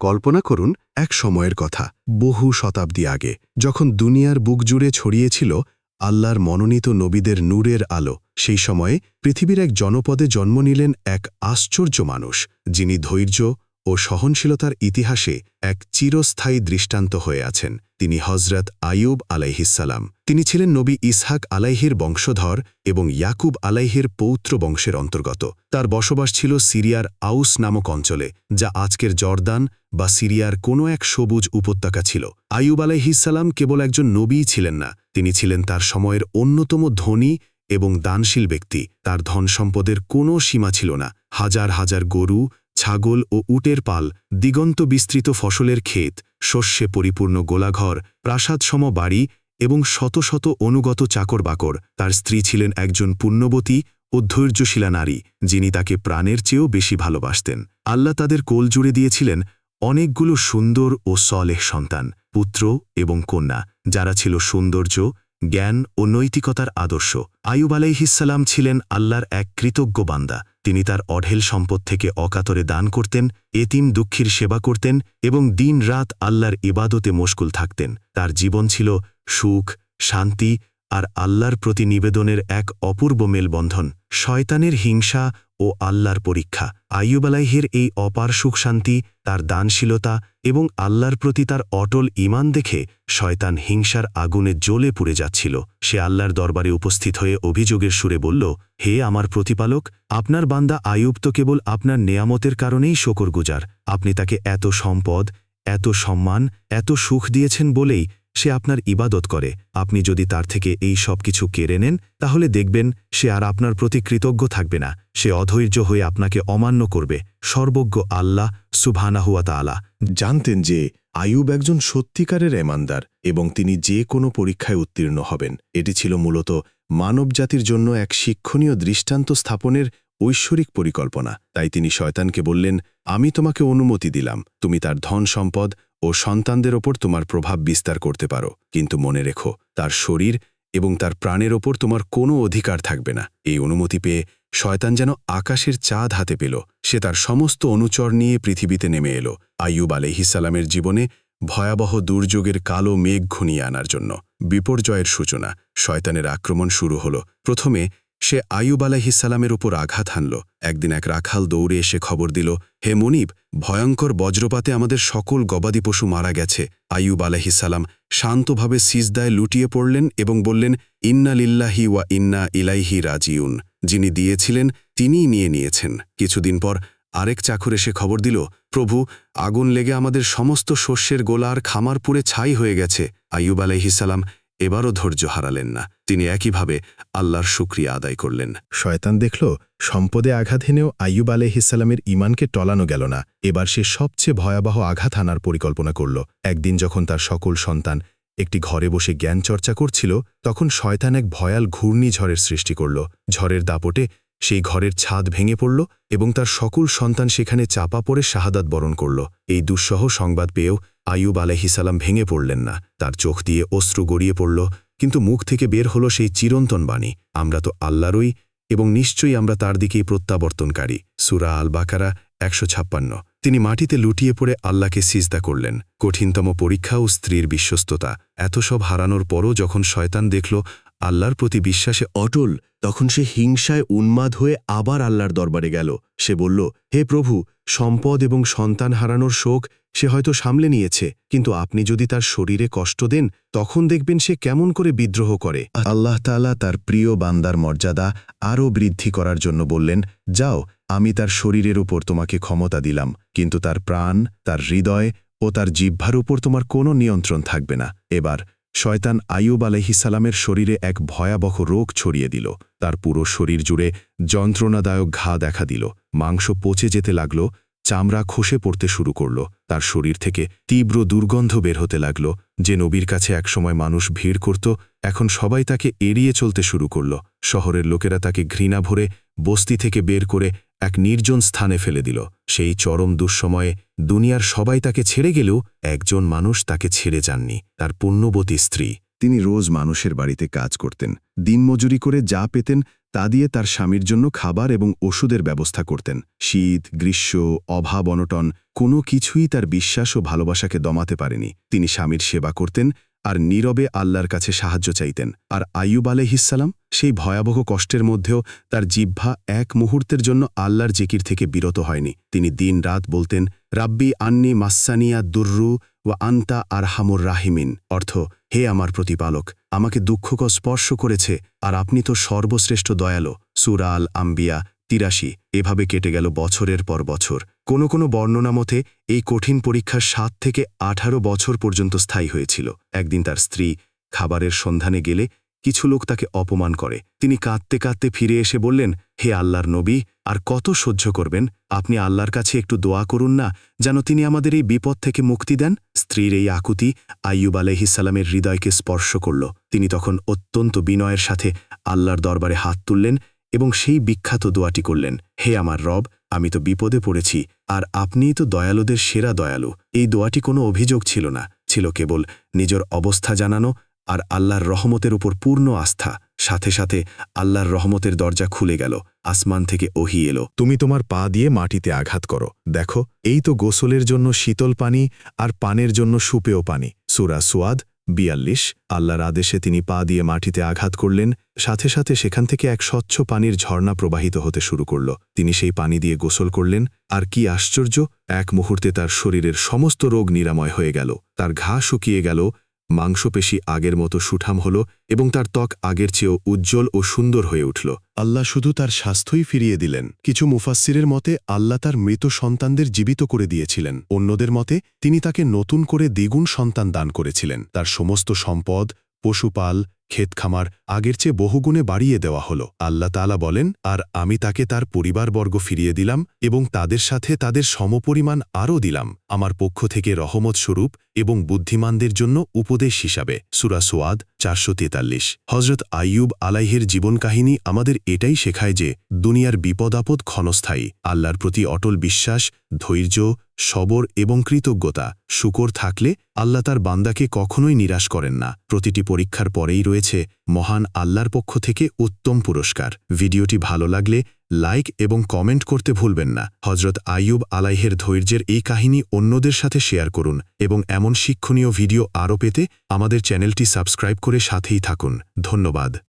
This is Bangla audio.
কল্পনা করুন এক সময়ের কথা, বহু শতাব্দী আগে, যখন দুনিয়ার বুক জুড়ে ছড়িয়েছিল আল্লাহর মনোনীত নবীদের নূরের আলো, সেই সময়ে পৃথিবীর এক জনপদে জন্ম নিলেন এক আশ্চর্য মানুষ, যিনি ধৈর্য ও সহনশীলতার ইতিহাসে এক চিরস্থায়ী দৃষ্টান্ত হয়ে আছেন। তিনি হজরত আয়ুব আলাইহিসাল্লাম তিনি ছিলেন নবী ইসহাক আলাইহির বংশধর এবং ইয়াকুব আলাইহির পৌত্র বংশের অন্তর্গত। তার বসবাস ছিল সিরিয়ার আউস নামক অঞ্চলে, যা আজকের জর্দান বা সিরিয়ার কোনো এক সবুজ উপত্যকা ছিল। আয়ুব আলাইহিসাল্লাম কেবল একজন নবীই ছিলেন না, তিনি ছিলেন তার সময়ের অন্যতম ধনী এবং দানশীল ব্যক্তি। তার ধন সম্পদের কোনো সীমা ছিল না। হাজার হাজার গরু ছাগল ও উটের পাল, দিগন্ত বিস্তৃত ফসলের ক্ষেত, শস্যে পরিপূর্ণ গোলাঘর, প্রাসাদসম বাড়ি এবং শত শত অনুগত চাকর বাকর তার স্ত্রী ছিলেন একজন পুণ্যবতী ও ধৈর্যশীলা নারী, যিনি তাকে প্রাণের চেয়েও বেশি ভালোবাসতেন। আল্লাহ তাদের কোল জুড়ে দিয়েছিলেন অনেকগুলো সুন্দর ও সলেহ সন্তান, পুত্র এবং কন্যা, যারা ছিল সৌন্দর্য জ্ঞান ও নৈতিকতার আদর্শ। আয়ুব আলাইহিসাল্লাম ছিলেন আল্লাহর এক কৃতজ্ঞ বান্দা। তিনি তার অঢেল সম্পদ থেকে অকাতরে দান করতেন, এতিম দুঃখীর সেবা করতেন এবং দিন রাত আল্লাহর ইবাদতে মশগুল থাকতেন। তার জীবন ছিল সুখ, শান্তি আর আল্লাহর প্রতি নিবেদনের এক অপূর্ব মেলবন্ধন। শয়তানের হিংসা ও আল্লাহর পরীক্ষা। আইয়ুব আলাইহের এই অপার সুখ শান্তি তার দানশীলতা এবং আল্লাহর প্রতি তার অটল ইমান দেখে শয়তান হিংসার আগুনে জ্বলে পুড়ে যাচ্ছিল। সে আল্লাহর দরবারে উপস্থিত হয়ে অভিযোগের সুরে বলল, হে আমার প্রতিপালক, আপনার বান্দা আয়ুব তো কেবল আপনার নেয়ামতের কারণেই শকর গুজার। আপনি তাকে এত সম্পদ, এত সম্মান, এত সুখ দিয়েছেন বলেই সে আপনার ইবাদত করে। আপনি যদি তার থেকে এই সব কিছু কেড়ে নেন, তাহলে দেখবেন সে আর আপনার প্রতি কৃতজ্ঞ থাকবে না। সে অধৈর্য হয়ে আপনাকে অমান্য করবে। সর্বজ্ঞ আল্লাহ সুবহানাহুয়া তাআলা। জানতেন যে আয়ুব একজন সত্যিকারের এমানদার এবং তিনি যে কোনো পরীক্ষায় উত্তীর্ণ হবেন। এটি ছিল মূলত মানবজাতির জন্য এক শিক্ষণীয় দৃষ্টান্ত স্থাপনের ঐশ্বরিক পরিকল্পনা। তাই তিনি শয়তানকে বললেন, আমি তোমাকে অনুমতি দিলাম। তুমি তার ধন সম্পদ ও সন্তানদের ওপর তোমার প্রভাব বিস্তার করতে পারো। কিন্তু মনে রেখো, তার শরীর এবং তার প্রাণের ওপর তোমার কোনো অধিকার থাকবে না। এই অনুমতি পেয়ে শয়তান যেন আকাশের চাঁদ হাতে পেল। সে তার সমস্ত অনুচর নিয়ে পৃথিবীতে নেমে এলো, আইয়ুব আলহিসাল্লামের জীবনে ভয়াবহ দুর্যোগের কালো মেঘ ঘনিয়ে আনার জন্য। বিপর্যয়ের সূচনা, শয়তানের আক্রমণ শুরু হল। প্রথমে সে আয়ুব আলাহিসাল্লামের উপর আঘাত হানল। একদিন এক রাখাল দৌড়ে এসে খবর দিল, হে মনিব, ভয়ঙ্কর বজ্রপাতে আমাদের সকল গবাদি পশু মারা গেছে। আয়ুব আলাহিসাল্লাম শান্তভাবে সিজদায় লুটিয়ে পড়লেন এবং বললেন, ইন্না লিল্লাহি ওয়া ইন্না ইলাইহি রাজিউন। যিনি দিয়েছিলেন, তিনিই নিয়ে নিয়েছেন। কিছুদিন পর আরেক চাকর এসে খবর দিল, প্রভু, আগুন লেগে আমাদের সমস্ত শস্যের গোলার খামার পুড়ে ছাই হয়ে গেছে। আয়ুব আলাইহিসাল্লাম এবারও ধৈর্য হারালেন না। তিনি একইভাবে আল্লাহর শুক্রিয়া আদায় করলেন। শয়তান দেখল, সম্পদে আঘাত হেনেও আইয়ুব আলহিসাল্লামের ইমানকে টলানো গেল না। এবার সে সবচেয়ে ভয়াবহ আঘাত হানার পরিকল্পনা করল। একদিন যখন তার সকল সন্তান একটি ঘরে বসে জ্ঞান চর্চা করছিল, তখন শয়তান এক ভয়াল ঘূর্ণিঝড়ের সৃষ্টি করল। ঝড়ের দাপটে সেই ঘরের ছাদ ভেঙে পড়ল এবং তার সকল সন্তান সেখানে চাপা পড়ে শাহাদাত বরণ করল। এই দুঃসহ সংবাদ পেয়েও আয়ুব আলাইহিসাল্লাম ভেঙে পড়লেন না। তার চোখ দিয়ে অশ্রু গড়িয়ে পড়ল, কিন্তু মুখ থেকে বের হলো সেই চিরন্তন বাণী, আমরা তো আল্লাহরই এবং নিশ্চয়ই আমরা তার দিকেই প্রত্যাবর্তনকারী। সুরা আল বাকারা একশো ছাপ্পান্ন। তিনি মাটিতে লুটিয়ে পড়ে আল্লাহকে সিজদা করলেন। কঠিনতম পরীক্ষা ও স্ত্রীর বিশ্বস্ততা। এত সব হারানোর পরও যখন শয়তান দেখল আল্লাহর প্রতি বিশ্বাসে অটল, তখন সে হিংসায় উন্মাদ হয়ে আবার আল্লাহর দরবারে গেল। সে বলল, হে প্রভু, সম্পদ এবং সন্তান হারানোর শোক সে হয়তো সামলে নিয়েছে, কিন্তু আপনি যদি তার শরীরে কষ্ট দেন, তখন দেখবেন সে কেমন করে বিদ্রোহ করে। আল্লাহ তাআলা তার প্রিয় বান্দার মর্যাদা আরও বৃদ্ধি করার জন্য বললেন, যাও, আমি তার শরীরের উপর তোমাকে ক্ষমতা দিলাম, কিন্তু তার প্রাণ, তার হৃদয় ও তার জিহ্বার উপর তোমার কোনো নিয়ন্ত্রণ থাকবে না। এবার, শয়তান আয়ুব আলহিসাল্লামের শরীরে এক ভয়াবহ রোগ ছড়িয়ে দিল। তার পুরো শরীর জুড়ে যন্ত্রণাদায়ক ঘা দেখা দিল। মাংস পচে যেতে লাগল। চামড়া খসে পড়তে শুরু করল। তার শরীর থেকে তীব্র দুর্গন্ধ বের হতে লাগল। যে নবীর কাছে একসময় মানুষ ভিড় করত, এখন সবাই তাকে এড়িয়ে চলতে শুরু করল। শহরের লোকেরা তাকে ঘৃণা ভরে বস্তি থেকে বের করে এক নির্জন স্থানে ফেলে দিল। সেই চরম দুঃসময়ে দুনিয়ার সবাই তাকে ছেড়ে গেলেও একজন মানুষ তাকে ছেড়ে যাননি। তার পুণ্যবতী স্ত্রী। তিনি রোজ মানুষের বাড়িতে কাজ করতেন দিনমজুরি করে যা পেতেন তা দিয়ে তার স্বামীর জন্য খাবার এবং ওষুধের ব্যবস্থা করতেন। শীত, গ্রীষ্ম, অভাব, অনটন কোনো কিছুই তার বিশ্বাস ও ভালোবাসাকে দমাতে পারেনি। তিনি স্বামীর সেবা করতেন আর নীরবে আল্লাহর কাছে সাহায্য চাইতেন। আর আইয়ুব আলাইহিসাল্লাম সেই ভয়াবহ কষ্টের মধ্যেও তার জিহ্বা এক মুহূর্তের জন্য আল্লাহর জিকির থেকে বিরত হয়নি। তিনি দিন রাত বলতেন, রাব্বি আন্নি মাসানিয়া দুর্রু ও আন্তা আর হামুর রাহিমিন। অর্থ হে আমার প্রতিপালক, আমাকে দুঃখক স্পর্শ করেছে, আর আপনি তো সর্বশ্রেষ্ঠ দয়ালো। সুরাল আম্বিয়া, তিরাশি, এভাবে কেটে গেল বছরের পর বছর। কোনো কোনো বর্ণনা মতে, এই কঠিন পরীক্ষা সাত থেকে আঠারো বছর পর্যন্ত স্থায়ী হয়েছিল। একদিন তার স্ত্রী খাবারের সন্ধানে গেলে কিছু লোক তাকে অপমান করে। তিনি কাঁদতে কাঁদতে ফিরে এসে বললেন, হে আল্লাহর নবী, আর কত সহ্য করবেন? আপনি আল্লাহর কাছে একটু দোয়া করুন না, যেন তিনি আমাদের এই বিপদ থেকে মুক্তি দেন। স্ত্রীর এই আকুতি আইয়ুব আলাইহিসাল্লামের হৃদয়কে স্পর্শ করল। তিনি তখন অত্যন্ত বিনয়ের সাথে আল্লাহর দরবারে হাত তুললেন এবং সেই বিখ্যাত দোয়াটি করলেন, হে আমার রব, আমি তো বিপদে পড়েছি, আর আপনিই তো দয়ালুদের সেরা দয়ালু। এই দোয়াটি কোনো অভিযোগ ছিল না, ছিল কেবল নিজের অবস্থা জানানো আর আল্লাহর রহমতের উপর পূর্ণ আস্থা। সাথে সাথে আল্লাহর রহমতের দরজা খুলে গেল, আসমান থেকে ওহি এলো। তুমি তোমার পা দিয়ে মাটিতে আঘাত করো। দেখো, এই তো গোসলের জন্য শীতল পানি আর পানের জন্য সুপেয় পানি। সুরা সুয়াদ বিয়াল্লিশ, আল্লাহর আদেশে তিনি পা দিয়ে মাটিতে আঘাত করলেন, সাথে সাথে সেখান থেকে এক স্বচ্ছ পানির ঝর্ণা প্রবাহিত হতে শুরু করল। তিনি সেই পানি দিয়ে গোসল করলেন, আর কি আশ্চর্য, এক মুহূর্তে তার শরীরের সমস্ত রোগ নিরাময় হয়ে গেল। তার ঘা শুকিয়ে গেল মাংসপেশি আগের মতো সুঠাম হল এবং তার ত্বক আগের চেয়েও উজ্জ্বল ও সুন্দর হয়ে উঠল। আল্লাহ শুধু তার স্বাস্থ্যই ফিরিয়ে দিলেন। কিছু মুফাসিরের মতে, আল্লাহ তার মৃত সন্তানদের জীবিত করে দিয়েছিলেন। অন্যদের মতে, তিনি তাকে নতুন করে দ্বিগুণ সন্তান দান করেছিলেন। তার সমস্ত সম্পদ, পশুপাল ক্ষেতখামার আগের চেয়ে বহুগুণে বাড়িয়ে দেওয়া হল। আল্লাহ তালা বলেন, আর আমি তাকে তার পরিবারবর্গ ফিরিয়ে দিলাম এবং তাদের সাথে তাদের সমপরিমাণ আরও দিলাম। আমার পক্ষ থেকে রহমত স্বরূপ এবং বুদ্ধিমানদের জন্য উপদেশ হিসাবে। সুরা সোয়াদ, চারশো তেতাল্লিশ। হজরত আইয়ুব আলাইহের জীবন কাহিনী আমাদের এটাই শেখায় যে, দুনিয়ার বিপদ আপদ ক্ষণস্থায়ী, আল্লাহর প্রতি অটল বিশ্বাস, ধৈর্য, সবর এবং কৃতজ্ঞতা, শুকর থাকলে আল্লাহ তার বান্দাকে কখনোই নিরাশ করেন না। প্রতিটি পরীক্ষার পরেই রয়েছে মহান আল্লাহর পক্ষ থেকে উত্তম পুরস্কার। ভিডিওটি ভালো লাগলে লাইক এবং কমেন্ট করতে ভুলবেন না। হজরত আইয়ুব আলাইহের ধৈর্যের এই কাহিনী অন্যদের সাথে শেয়ার করুন এবং এমন শিক্ষণীয় ভিডিও আরও পেতে আমাদের চ্যানেলটি সাবস্ক্রাইব করে সাথেই থাকুন। ধন্যবাদ।